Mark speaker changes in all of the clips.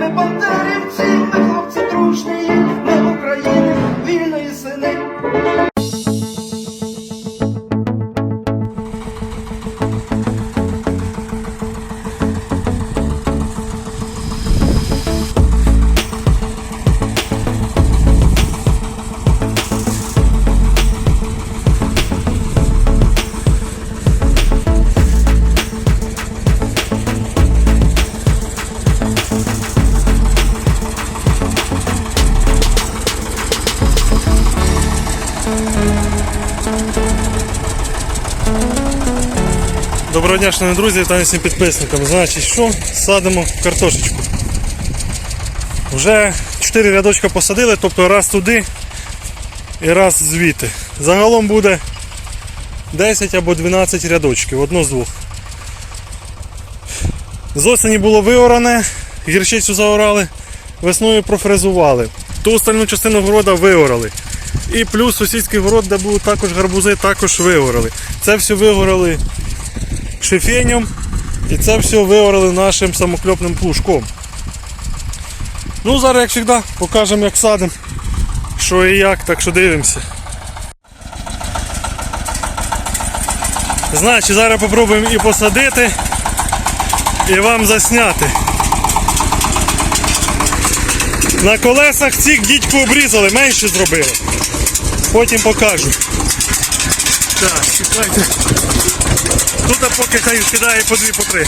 Speaker 1: Ми бандерівці, ми хлопці дружні, ми України, вільної
Speaker 2: Доброго друзі, вітаю всім підписникам. Значить, що? Садимо картошечку. Вже 4 рядочка посадили, тобто раз туди і раз звідти. Загалом буде 10 або 12 рядочків, одно з двох. З осені було виоране, гірчицю заорали, весною профрезували. Ту остальну частину города виорали. І плюс сусідський город, де були також гарбузи, також виорали. Це все вигорали шифенем. І це все виорали нашим самокльопним плужком. Ну, зараз, як завжди, покажемо, як садимо, що і як, так що дивимося. Значить, зараз попробуємо і посадити, і вам засняти. На колесах цих дідьку обрізали, менше зробили. Потім покажу. Так, чекайте. Тут поки хай кидає по дві, по три.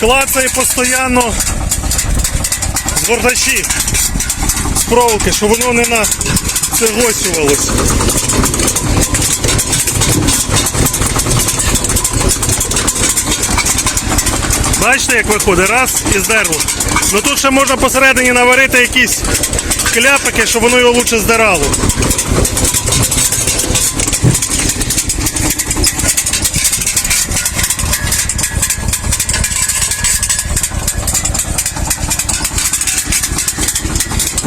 Speaker 2: Клацає постійно з згортачі з проволоки, щоб воно не на цегосювалося. Бачите, як виходить? Раз і здерло. Ну тут ще можна посередині наварити якісь кляпики, щоб воно його лучше здирало.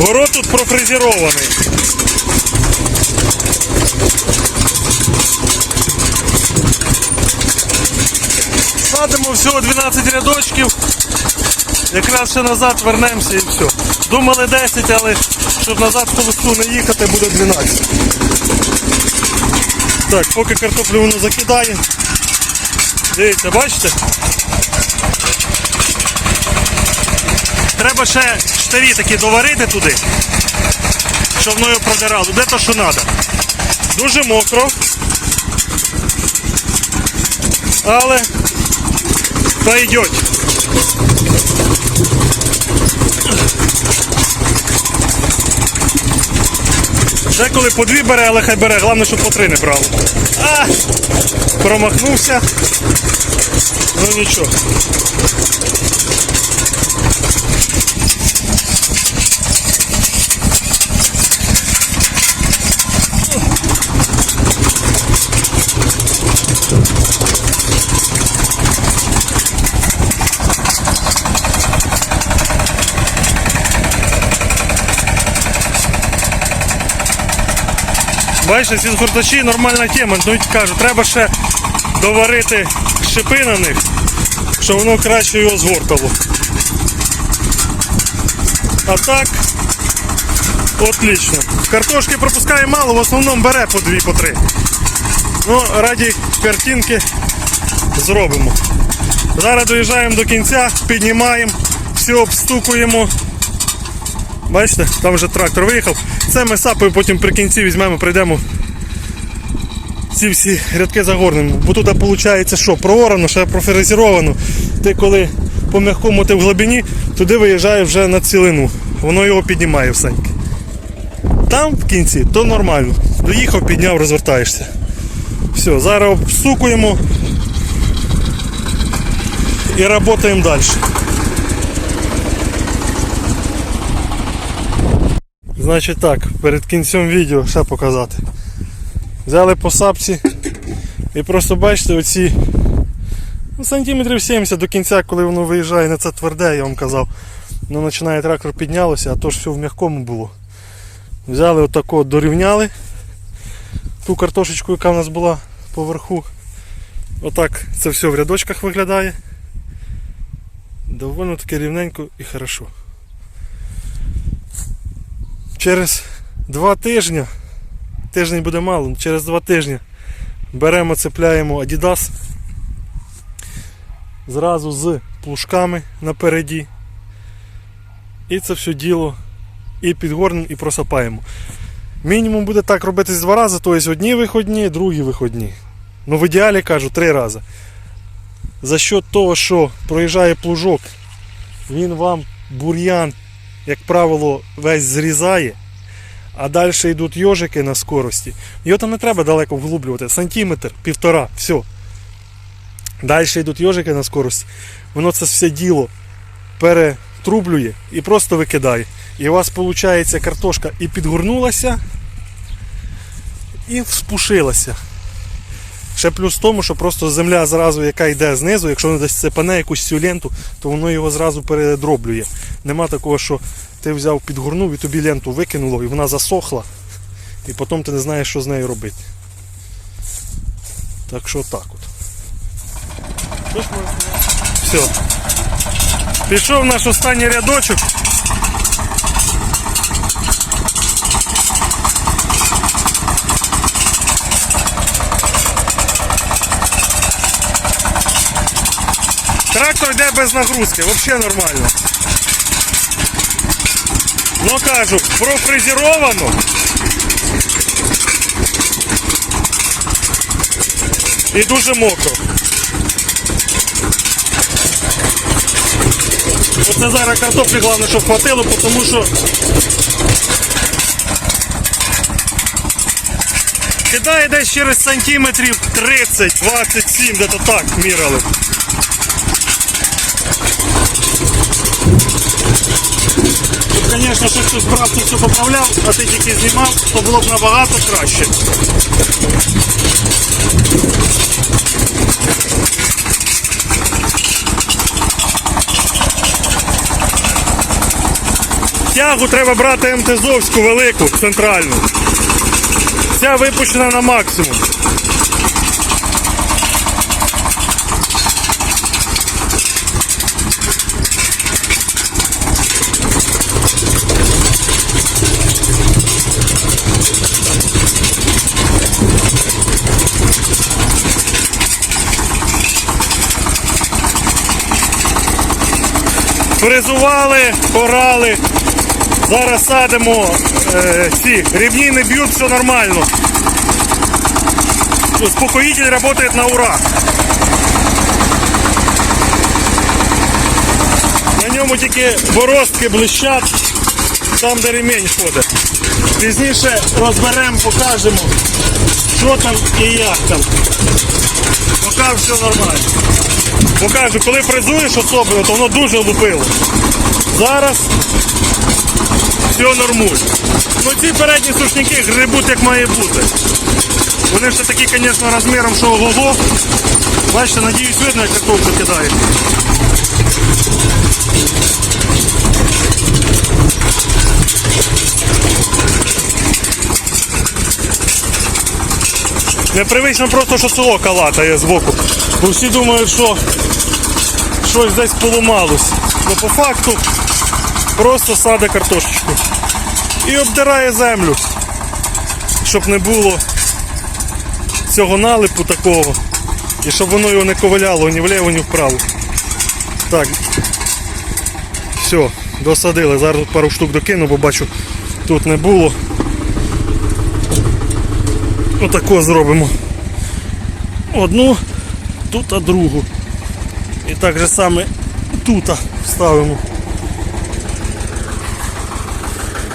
Speaker 2: Город тут профрезерований. Садимо всього 12 рядочків. Якраз ще назад вернемося і все. Думали 10, але щоб назад в холосту не їхати, буде 12. Так, поки картоплю воно закидає. Дивіться, бачите? Треба ще штирі такі доварити туди, щоб його продирало. Де то, що треба. Дуже мокро. Але пойдет. Деколи по дві бере, але хай бере, головне, щоб по три не брало. А! Промахнувся. Ну нічого. Бачите, ці згортачі нормальна тема. Ну кажу, треба ще доварити шипи на них, щоб воно краще його згортало. А так, отлично. Картошки пропускає мало, в основному бере по дві, по три. Ну, раді картинки зробимо. Зараз доїжджаємо до кінця, піднімаємо, все обстукуємо. Бачите, там вже трактор виїхав. Це ми сапою потім при кінці візьмемо, прийдемо. Ці всі рядки загорнемо. Бо тут виходить, що проорано, ще проферезеровано. Ти коли по м'якому ти в глибині, туди виїжджає вже на цілину. Воно його піднімає всеньки. Там в кінці то нормально. Доїхав, підняв, розвертаєшся. Все, зараз обстукуємо і працюємо далі. Значить так, перед кінцем відео ще показати. Взяли по сапці і просто бачите оці ну, сантиметрів 70 до кінця, коли воно виїжджає на це тверде, я вам казав. Ну починає трактор піднялося, а то ж все в м'якому було. Взяли отако, дорівняли ту картошечку, яка в нас була поверху. Отак це все в рядочках виглядає. довольно таки рівненько і хорошо. Через два тижні, тиждень буде мало, через два тижні беремо, цепляємо Adidas зразу з плужками напереді. І це все діло і підгорнемо, і просапаємо. Мінімум буде так робитись два рази, тобто одні виходні, другі виходні. Ну в ідеалі кажу три рази. За счет того, що проїжджає плужок, він вам бур'ян, як правило, весь зрізає, а далі йдуть йожики на скорості. Його там не треба далеко вглублювати. Сантиметр, півтора, все. Далі йдуть йожики на скорості. Воно це все діло перетрублює і просто викидає. І у вас виходить картошка і підгорнулася, і вспушилася. Ще плюс в тому, що просто земля зразу, яка йде знизу, якщо воно десь цепане якусь цю ленту, то воно його зразу передроблює. Нема такого, що ти взяв, підгорнув і тобі ленту викинуло, і вона засохла, і потім ти не знаєш, що з нею робити. Так що так от. Все. Пішов наш останній рядочок. Трактор йде без нагрузки, взагалі нормально. Ну кажу, профрезеровано. І дуже мокро. Оце зараз картоплі головне, щоб хватило, тому що кидає десь через сантиметрів 30-27, де то так міряли. Звісно, що це все поправляв, а ти тільки знімав, то було б набагато краще. Тягу треба брати МТЗовську велику, центральну. Ця випущена на максимум. Фрезували, порали. Зараз садимо е, ці рівні не б'ють, все нормально. Успокоїтель працює на ура. На ньому тільки боростки блищать, там де ремінь ходить. Пізніше розберемо, покажемо, що там і як там. Поки все нормально. Покажу, коли фрезуєш особливо, то воно дуже лупило. Зараз все нормує. Ну ці передні сушники грибуть як має бути. Вони все такі, звісно, розміром, що ого. Бачите, надіюсь, видно, як картоплю кидає. Непривично просто, що село калатає збоку. Бо всі думають, що щось десь поламалось. Ну по факту просто саде картошечку. І обдирає землю, щоб не було цього налипу такого. І щоб воно його не коваляло ні вліво, ні вправо. Так. Все, досадили. Зараз пару штук докину, бо бачу, тут не було. Отако зробимо. Одну, тут, а другу. І так же саме тут ставимо.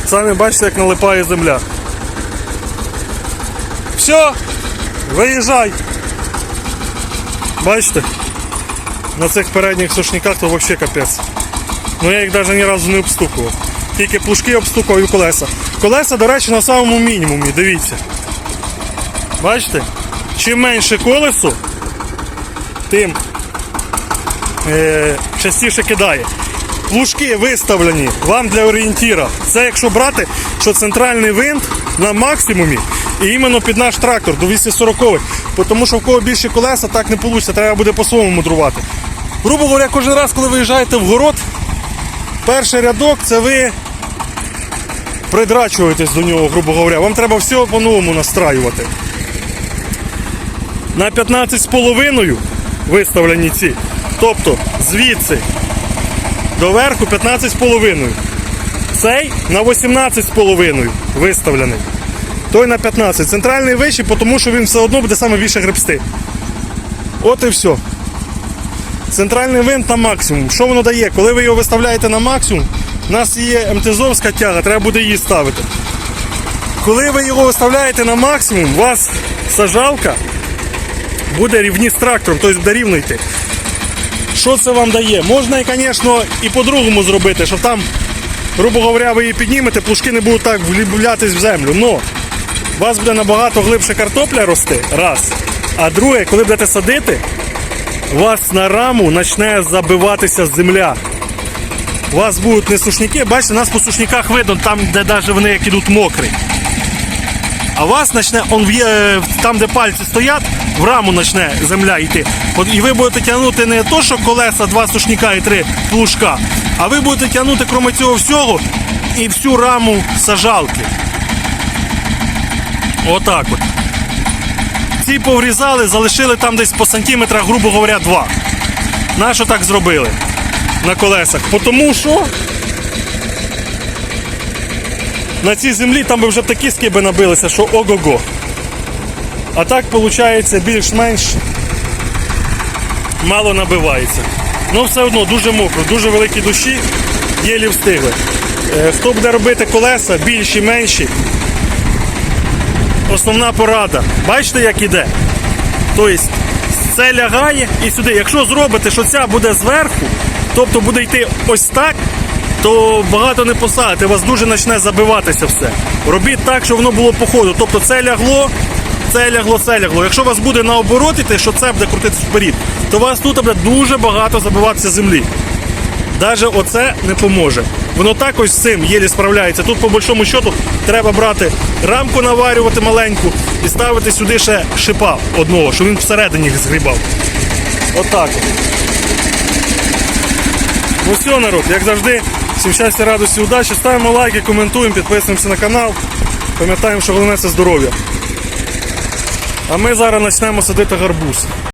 Speaker 2: Самі бачите, як налипає земля. Все, виїжджай. Бачите? На цих передніх сушниках то взагалі капець. Ну я їх навіть ні разу не обстукував. Тільки плужки обстукував і колеса. Колеса, до речі, на самому мінімумі, дивіться. Бачите? Чим менше колесо, тим е, частіше кидає. Плужки виставлені вам для орієнтіра. Це якщо брати, що центральний винт на максимумі і іменно під наш трактор до 240 Тому що в кого більше колеса, так не вийде, треба буде по-своєму мудрувати. грубо говоря, кожен раз, коли виїжджаєте в город, перший рядок це ви придрачуєтесь до нього, грубо говоря. Вам треба все по-новому настраювати. На 15,5 виставлені ці. Тобто звідси до верху 15,5. Цей на 18,5 виставлений. Той на 15. Центральний вищий, тому що він все одно буде саме більше гребсти. От і все. Центральний винт на максимум. Що воно дає? Коли ви його виставляєте на максимум, у нас є МТЗовська тяга, треба буде її ставити. Коли ви його виставляєте на максимум, у вас сажалка буде рівні з трактором, тобто йти. Що це вам дає? Можна, звісно, і по-другому зробити, щоб там, грубо говоря, ви її піднімете, плужки не будуть так вліплятись в землю. Но у вас буде набагато глибше картопля рости, раз. А друге, коли будете садити, у вас на раму почне забиватися земля. У вас будуть не сушняки, бачите, нас по сушняках видно, там, де навіть вони як ідуть мокрі. А вас почне, он в'є- там, де пальці стоять, в раму почне земля йти. От, і ви будете тягнути не то, що колеса, два сушняка і три плужка, а ви будете тягнути, крім цього всього, і всю раму сажалки. Отак от. Ці поврізали, залишили там десь по сантиметрах, грубо говоря, два. Нащо так зробили? На колесах. Тому що на цій землі там би вже такі скиби набилися, що ого-го. А так виходить більш-менш мало набивається. Ну все одно дуже мокро, дуже великі дощі, єлі встигли. Е, Хто буде робити колеса, більші, менші. Основна порада. Бачите, як іде? Тобто це лягає і сюди. Якщо зробите, що ця буде зверху, тобто буде йти ось так, то багато не посадите, у вас дуже почне забиватися все. Робіть так, щоб воно було по ходу. Тобто це лягло, це лягло, це лягло. Якщо вас буде наоборот іти, що це буде крутитися вперед, то вас тут буде дуже багато забиватися землі. Даже оце не поможе. Воно так ось з цим єлі справляється. Тут, по большому счету, треба брати рамку наварювати маленьку і ставити сюди ще шипа одного, щоб він всередині згрібав. Отак. от. Все, народ, як завжди, всім щастя, радості, удачі. Ставимо лайки, коментуємо, підписуємося на канал. Пам'ятаємо, що головне це здоров'я. А ми зараз почнемо садити гарбуз.